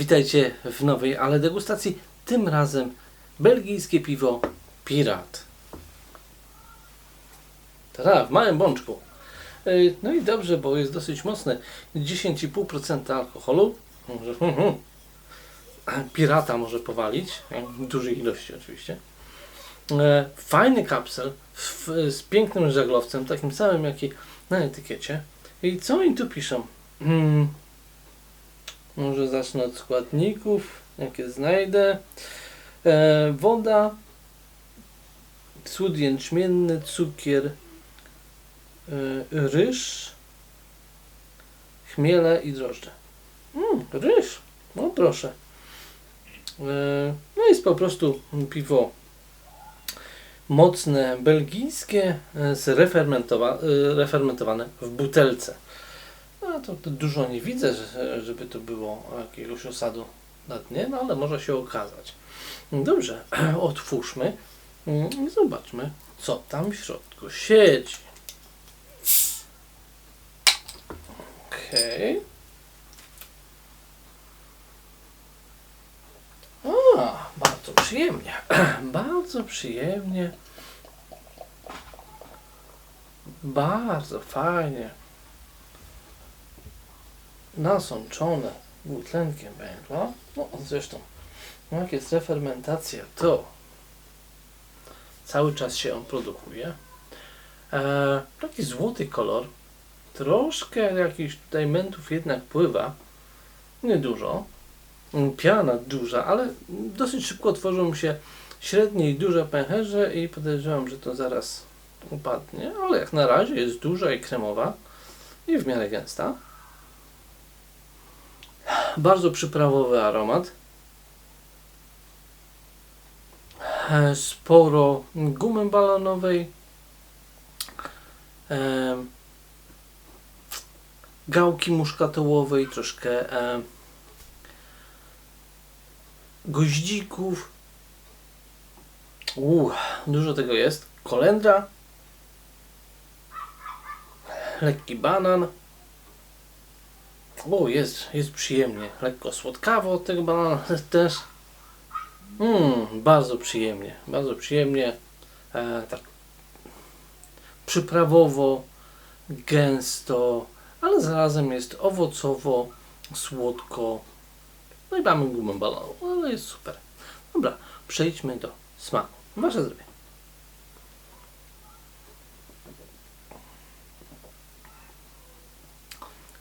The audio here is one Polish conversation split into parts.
Witajcie w nowej, ale degustacji. Tym razem belgijskie piwo Pirat. Tada, w małym bączku. Yy, No i dobrze, bo jest dosyć mocne. 10,5% alkoholu. Pirata może powalić. W dużej ilości oczywiście. E, Fajny kapsel z pięknym żaglowcem, takim samym jak i na etykiecie. I co oni tu piszą? Może zacznę od składników, jakie znajdę. E, woda, cud jęczmienny, cukier, e, ryż, chmiele i drożdże. Mm, ryż, no proszę. E, no jest po prostu piwo mocne, belgijskie, e, zrefermentowa- e, refermentowane w butelce. No to, to dużo nie widzę, że, żeby to było jakiegoś osadu na dnie, no ale może się okazać. Dobrze, otwórzmy i zobaczmy, co tam w środku siedzi. Okej. A, bardzo przyjemnie. bardzo przyjemnie. Bardzo fajnie nasączone dwutlenkiem węgla. No zresztą, jak jest refermentacja, to cały czas się on produkuje. E, taki złoty kolor. Troszkę jakichś tutaj mentów jednak pływa. Niedużo. Piana duża, ale dosyć szybko tworzą się średnie i duże pęcherze i podejrzewam, że to zaraz upadnie, ale jak na razie jest duża i kremowa i w miarę gęsta. Bardzo przyprawowy aromat. E, Sporo gumy balonowej. E, Gałki muszkatołowej, troszkę e, goździków. Dużo tego jest. Kolendra. Lekki banan. O, jest, jest przyjemnie. Lekko słodkawo od tego banana też. Mmm, bardzo przyjemnie, bardzo przyjemnie. E, tak przyprawowo, gęsto, ale zarazem jest owocowo, słodko. No i mamy gumę balonu, ale jest super. Dobra, przejdźmy do smaku. Wasze zdrowie.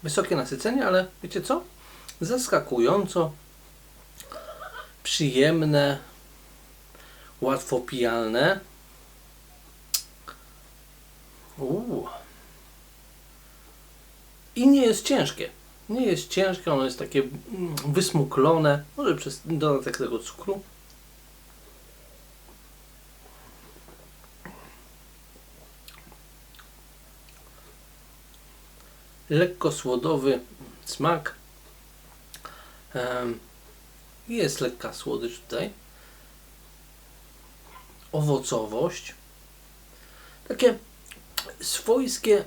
Wysokie nasycenie, ale wiecie co? Zaskakująco przyjemne, łatwo pijalne. Uuu. I nie jest ciężkie. Nie jest ciężkie, ono jest takie mm, wysmuklone, może przez dodatek tego cukru. Lekko słodowy smak. Jest lekka słodycz tutaj. Owocowość. Takie swojskie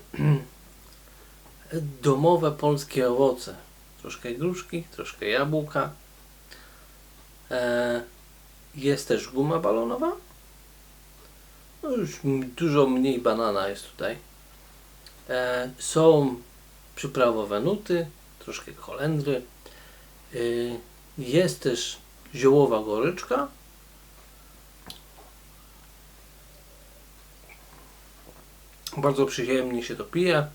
domowe polskie owoce. Troszkę gruszki, troszkę jabłka. E, Jest też guma balonowa. No już dużo mniej banana jest tutaj. E, Są przyprawowe nuty, troszkę kolendry. Yy, Jest też ziołowa goryczka. Bardzo przyjemnie się to pije.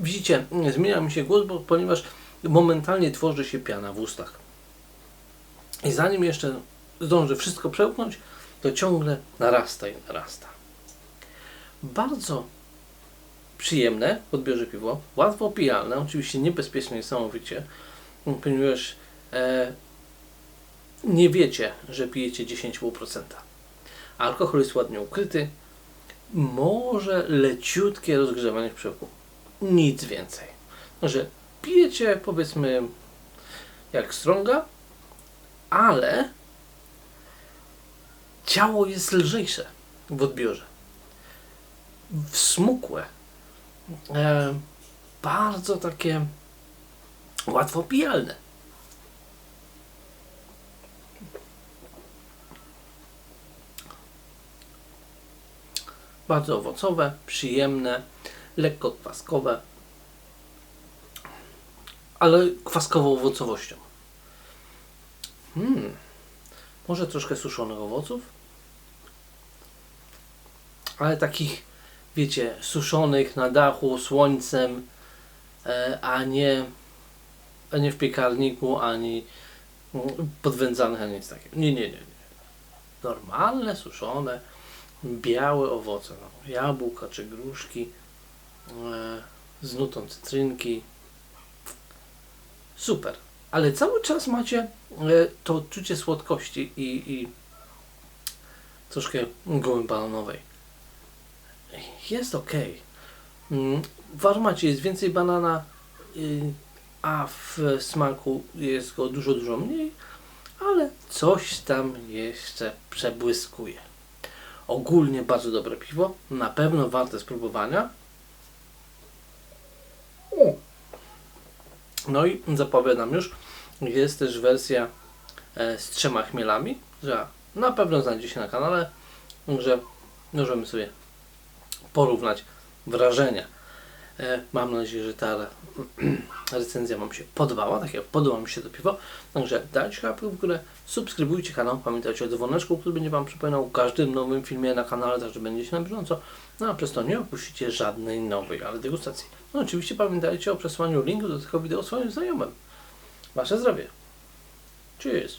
Widzicie, zmienia mi się głos, bo, ponieważ momentalnie tworzy się piana w ustach. I zanim jeszcze zdąży wszystko przełknąć, to ciągle narasta i narasta. Bardzo przyjemne w odbiorze piwo, łatwo pijalne, oczywiście niebezpieczne niesamowicie, ponieważ e, nie wiecie, że pijecie 10,5%. Alkohol jest ładnie ukryty, może leciutkie rozgrzewanie w przełku, nic więcej. Że pijecie powiedzmy jak strąga, ale ciało jest lżejsze w odbiorze. Wsmukłe, e, bardzo takie łatwo pijalne. Bardzo owocowe, przyjemne, lekko kwaskowe, ale kwaskową owocowością. Hmm. Może troszkę suszonych owoców, ale takich wiecie, suszonych na dachu, słońcem, e, a nie, a nie w piekarniku, ani mm, podwędzanych, ani nic takiego. Nie, nie, nie. nie. Normalne, suszone, białe owoce, no, jabłka czy gruszki, e, z nutą cytrynki. Super. Ale cały czas macie e, to odczucie słodkości i, i troszkę gumy bananowej. Jest ok. W aromacie jest więcej banana, y, a w smaku jest go dużo, dużo mniej, ale coś tam jeszcze przebłyskuje. Ogólnie bardzo dobre piwo, na pewno warte spróbowania. No i zapowiadam już, jest też wersja e, z trzema chmielami, że na pewno znajdzie się na kanale, że możemy sobie porównać wrażenia. E, Mam nadzieję, że ta re- recenzja Wam się podobała, tak jak podoba mi się to piwo. Także dajcie łapkę w górę, subskrybujcie kanał, pamiętajcie o dzwoneczku, który będzie Wam przypominał o każdym nowym filmie na kanale, także będziecie na bieżąco. No a przez to nie opuścicie żadnej nowej, ale degustacji. No oczywiście pamiętajcie o przesłaniu linku do tego wideo swoim znajomym. Wasze zdrowie. Cheers.